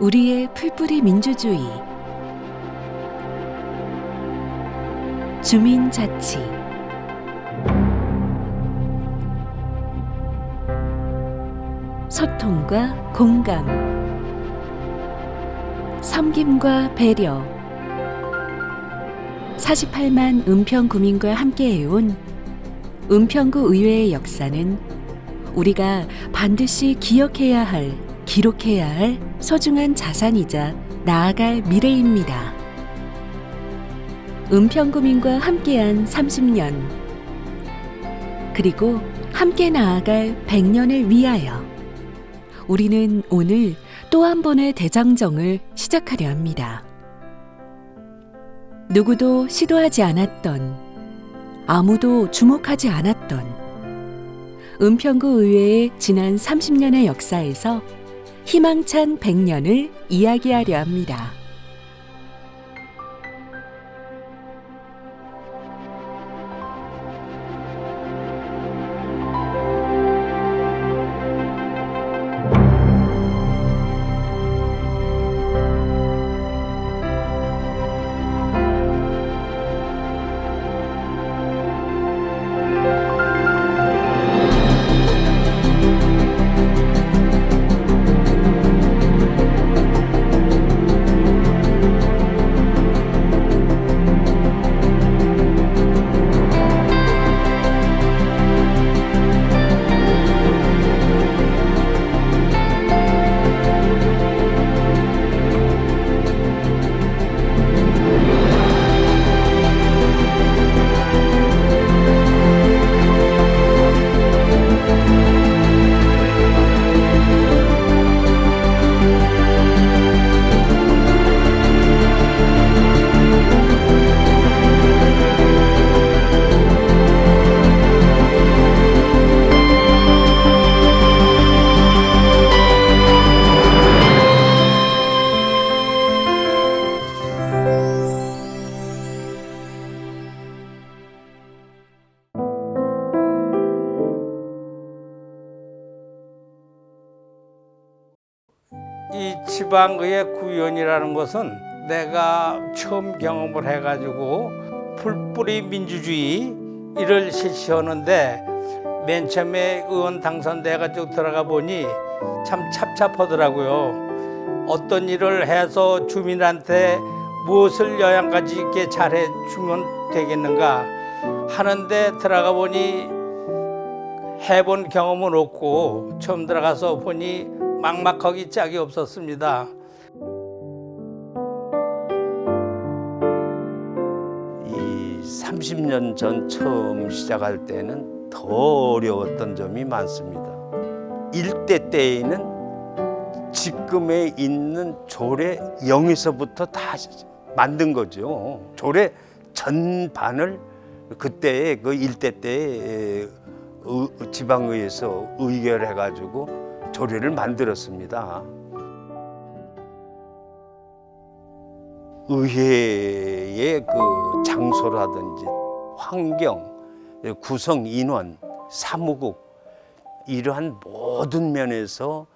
우리의 풀뿌리 민주주의. 주민자치. 소통과 공감. 섬김과 배려. 48만 은평 구민과 함께해온 은평구 의회의 역사는 우리가 반드시 기억해야 할, 기록해야 할 소중한 자산이자 나아갈 미래입니다. 은평구민과 함께한 30년, 그리고 함께 나아갈 100년을 위하여 우리는 오늘 또 한 번의 대장정을 시작하려 합니다. 누구도 시도하지 않았던, 아무도 주목하지 않았던 은평구 의회의 지난 30년의 역사에서 희망찬 100년을 이야기하려 합니다. 지방의회 구의원이라는 것은 내가 처음 경험을 해가지고 풀뿌리 민주주의 이를 실시하는데 맨 처음에 의원 당선돼가지고 들어가 보니 참 찹찹하더라고요. 어떤 일을 해서 주민한테 무엇을 영향까지 있게 잘해 주면 되겠는가 하는데 들어가 보니 해본 경험은 없고 처음 들어가서 보니 막막하기 짝이 없었습니다. 이 30년 전 처음 시작할 때는 더 어려웠던 점이 많습니다. 일대 때에는 지금에 있는 조례 0에서부터 다 만든 거죠. 조례 전반을 그때 그 일대 의- 지방의회에서 의결해가지고 조례를 만들었습니다. 의회의 그 장소라든지 환경, 구성 인원, 사무국 이러한 모든 면에서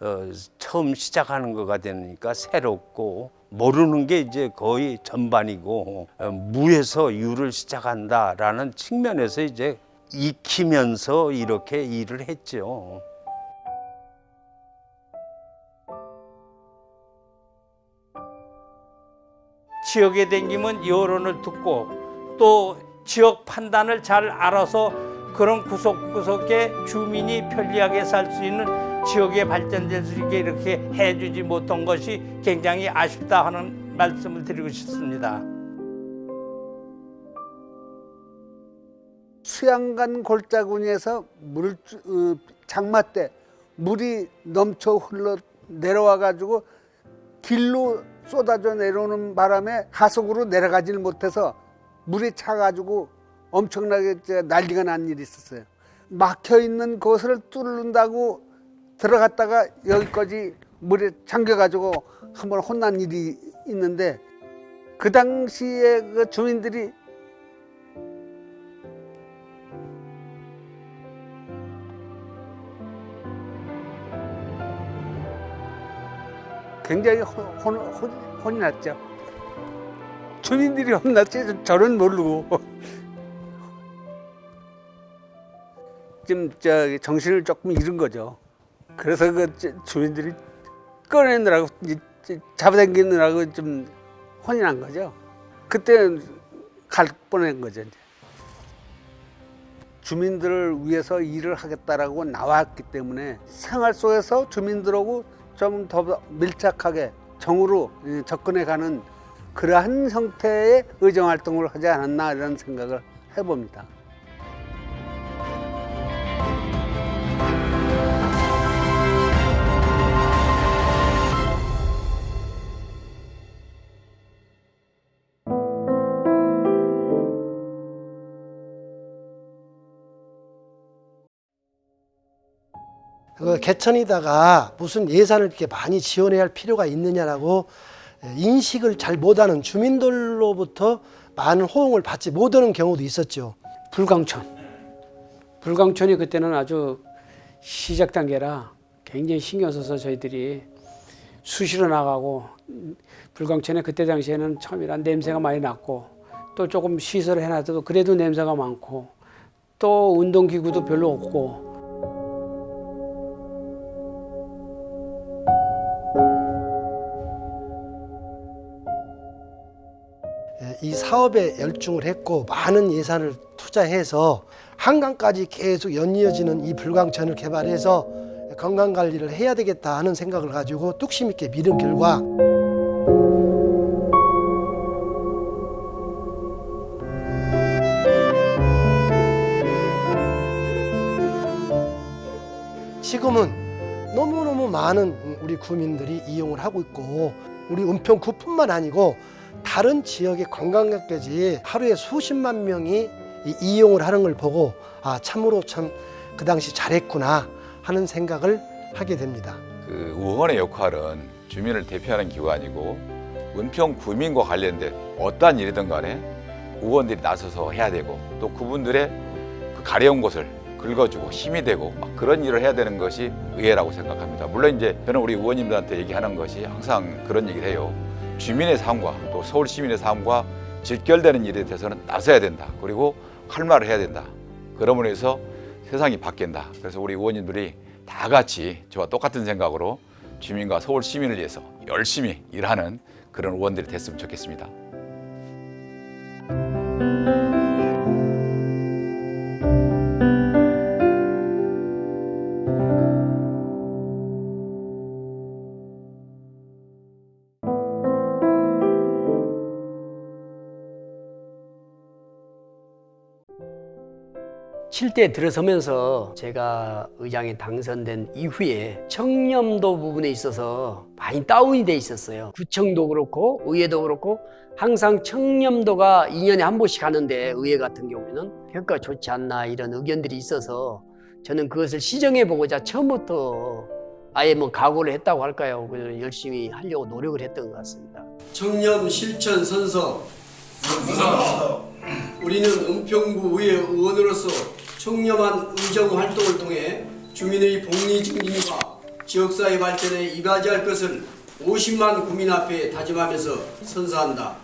어, 처음 시작하는 거가 되니까 새롭고 모르는 게 이제 거의 전반이고 어, 무에서 유를 시작한다라는 측면에서 이제 익히면서 이렇게 일을 했죠. 지역에 댕기면 여론을 듣고 또 지역 판단을 잘 알아서 그런 구석구석에 주민이 편리하게 살 수 있는 지역에 발전될 수 있게 이렇게 해주지 못한 것이 굉장히 아쉽다 하는 말씀을 드리고 싶습니다. 수양간 골짜구니에서 물 어, 장마 때 물이 넘쳐 흘러 내려와 가지고 길로 쏟아져 내려오는 바람에 하속으로 내려가질 못해서 물이 차 가지고 엄청나게 난리가 난 일이 있었어요. 막혀 있는 곳을 뚫는다고 들어갔다가 여기까지 물에 잠겨 가지고 한번 혼난 일이 있는데 그 당시에 그 주민들이 굉장히 혼, 혼, 혼, 혼이 났죠. 주민들이 혼났지 저는 모르고. 좀저 정신을 조금 잃은 거죠. 그래서 그 저- 주민들이 꺼내느라고 잡아당기느라고 좀 혼이 난 거죠. 그때 갈 뻔한 거죠. 주민들을 위해서 일을 하겠다라고 나왔기 때문에 생활 속에서 주민들하고 좀 더 밀착하게 정으로 예, 접근해가는 그러한 형태의 의정 활동을 하지 않았나 이런 생각을 해봅니다. 그 개천이다가 무슨 예산을 이렇게 많이 지원해야 할 필요가 있느냐라고 인식을 잘 못하는 주민들로부터 많은 호응을 받지 못하는 경우도 있었죠. 불광천. 불광천이 그때는 아주 시작 단계라 굉장히 신경 써서 저희들이 수시로 나가고 음, 불광천에 그때 당시에는 처음이라 냄새가 많이 났고 또 조금 시설을 해놔도 그래도 냄새가 많고 또 운동기구도 별로 없고 이 사업에 열중을 했고 많은 예산을 투자해서 한강까지 계속 연이어지는 이 불광천을 개발해서 건강 관리를 해야 되겠다 하는 생각을 가지고 뚝심 있게 미룬 결과. 지금은 너무너무 많은 우리 구민들이 이용을 하고 있고 우리 은평구뿐만 아니고 다른 지역의 관광객까지 하루에 수십만 명이 이- 이용을 하는 걸 보고 아 참으로 참 그 당시 잘했구나 하는 생각을 하게 됩니다. 그 의원의 역할은 주민을 대표하는 기관이고 은평 구민과 관련된 어떠한 일이든 간에 의원들이 나서서 해야 되고 또 그분들의 그 가려운 곳을 긁어주고 힘이 되고 막 그런 일을 해야 되는 것이 의회라고 생각합니다. 물론 이제 저는 우리 의원님들한테 얘기하는 것이 항상 그런 얘기를 해요. 주민의 삶과 또 서울 시민의 삶과 직결되는 일에 대해서는 나서야 된다. 그리고 할 말을 해야 된다. 그러므로 해서 세상이 바뀐다. 그래서 우리 의원님들이 다 같이 저와 똑같은 생각으로 주민과 서울 시민을 위해서 열심히 일하는 그런 의원들이 됐으면 좋겠습니다. 칠대 들어서면서 제가 의장에 당선된 이후에 청렴도 부분에 있어서 많이 다운이 돼 있었어요. 구청도 그렇고 의회도 그렇고 항상 청렴도가 2년에 한 번씩 하는데 의회 같은 경우에는 효과가 좋지 않나 이런 의견들이 있어서 저는 그것을 시정해 보고자 처음부터 아예 뭐 각오를 했다고 할까요? 그래서 열심히 하려고 노력을 했던 것 같습니다. 청렴 실천 선서 우리는 은평구 의회 의원으로서 청렴한 의정 활동을 통해 주민의 복리 증진과 지역사회 발전에 이바지할 것을 50만 국민 앞에 다짐하면서 선서한다.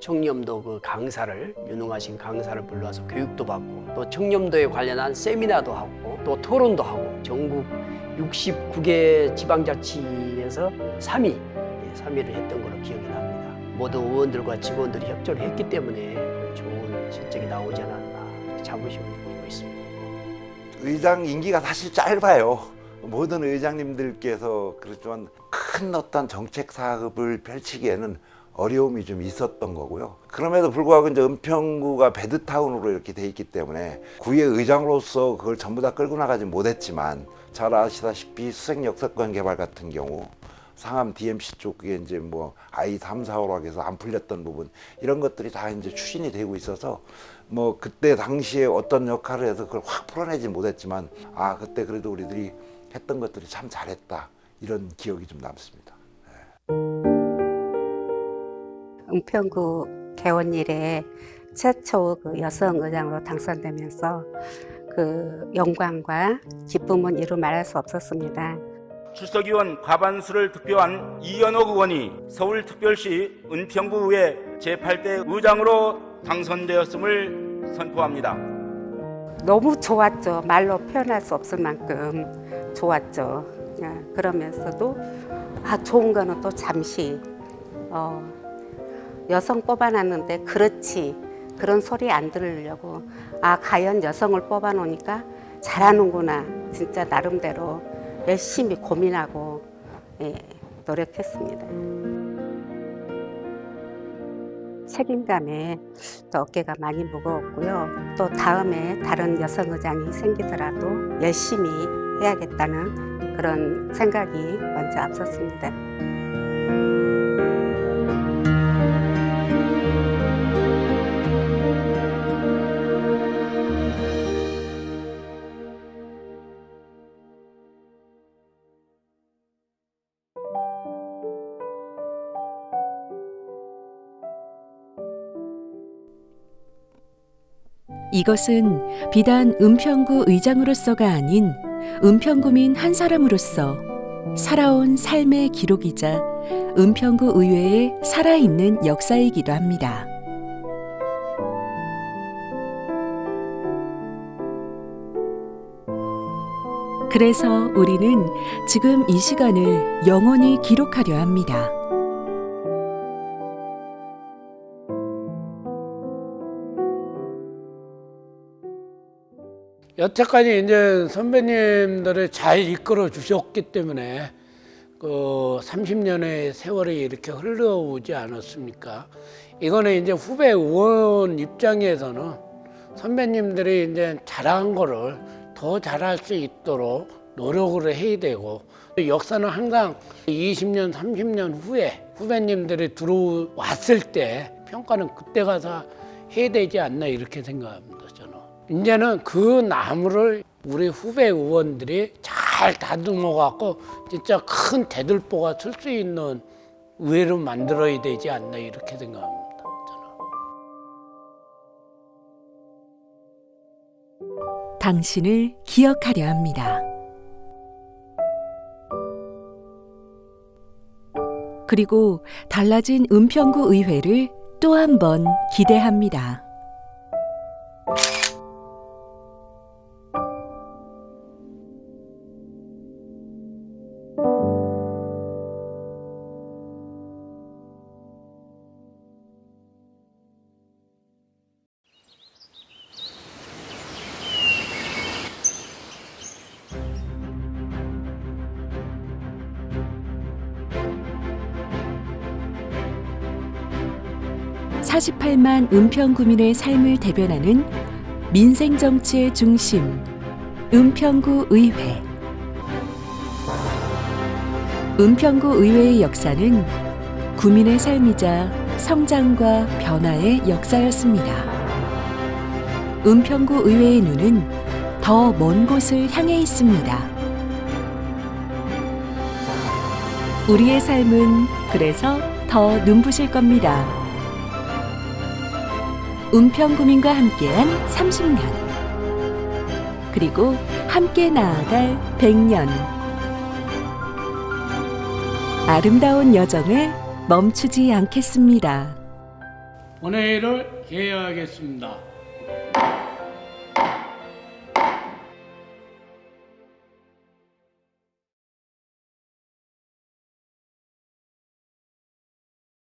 청렴도 그 강사를 유능하신 강사를 불러서 교육도 받고 또 청렴도에 관련한 세미나도 하고 또 토론도 하고 전국 69개 지방자치에서 3위, 3위를 했던 걸로 기억이 납니다. 모든 의원들과 직원들이 협조를 했기 때문에 좋은 실적이 나오지 않았나 자부심을 느끼고 있습니다. 의장 임기가 사실 짧아요. 모든 의장님들께서 그렇지만 큰 어떤 정책 사업을 펼치기에는 어려움이 좀 있었던 거고요. 그럼에도 불구하고 이제 은평구가 베드타운으로 이렇게 돼 있기 때문에 구의 의장으로서 그걸 전부 다 끌고 나가지 못했지만 잘 아시다시피 수색 역세권 개발 같은 경우 상암 DMC 쪽에 이제 뭐 I 3, 4호라고 해서 안 풀렸던 부분 이런 것들이 다 이제 추진이 되고 있어서 뭐 그때 당시에 어떤 역할을 해서 그걸 확 풀어내지 못했지만 아 그때 그래도 우리들이 했던 것들이 참 잘했다 이런 기억이 좀 남습니다. 은평구 개원 이래 최초 그 여성 의장으로 당선되면서 그 영광과 기쁨은 이루 말할 수 없었습니다. 출석위원 과반수를 득표한 이연옥 의원이 서울특별시 은평구의회 제8대 의장으로 당선되었음을 선포합니다. 너무 좋았죠. 말로 표현할 수 없을 만큼 좋았죠. 예, 그러면서도 아 좋은 거는 또 잠시 어, 여성 뽑아놨는데 그렇지 그런 소리 안 들으려고 아 과연 여성을 뽑아놓으니까 잘하는구나 진짜 나름대로 열심히 고민하고 예, 노력했습니다. 책임감에 또 어깨가 많이 무거웠고요. 또 다음에 다른 여성 의장이 생기더라도 열심히 해야겠다는 그런 생각이 먼저 앞섰습니다. 이것은 비단 은평구 의장으로서가 아닌 은평구민 한 사람으로서 살아온 삶의 기록이자 은평구 의회의 살아있는 역사이기도 합니다. 그래서 우리는 지금 이 시간을 영원히 기록하려 합니다. 여태까지 이제 선배님들을 잘 이끌어 주셨기 때문에 그 30년의 세월이 이렇게 흘러오지 않았습니까? 이거는 이제 후배 의원 입장에서는 선배님들이 이제 잘한 거를 더 잘할 수 있도록 노력을 해야 되고 역사는 항상 20년, 30년 후에 후배님들이 들어왔을 때 평가는 그때 가서 해야 되지 않나 이렇게 생각합니다. 이제는 그 나무를 우리 후배 의원들이 잘 다듬어 갖고 진짜 큰 대들보가 쓸 수 있는 의회로 만들어야 되지 않나 이렇게 생각합니다. 당신을 기억하려 합니다. 그리고 달라진 은평구 의회를 또 한 번 기대합니다. (48만) 은평구민의 삶을 대변하는 민생 정치의 중심 은평구 의회 은평구 의회의 역사는 구민의 삶이자 성장과 변화의 역사였습니다. 은평구 의회의 눈은 더 먼 곳을 향해 있습니다. 우리의 삶은 그래서 더 눈부실 겁니다. 은평구민과 함께한 30년. 그리고 함께 나아갈 100년. 아름다운 여정을 멈추지 않겠습니다. 본회의를 개회하겠습니다.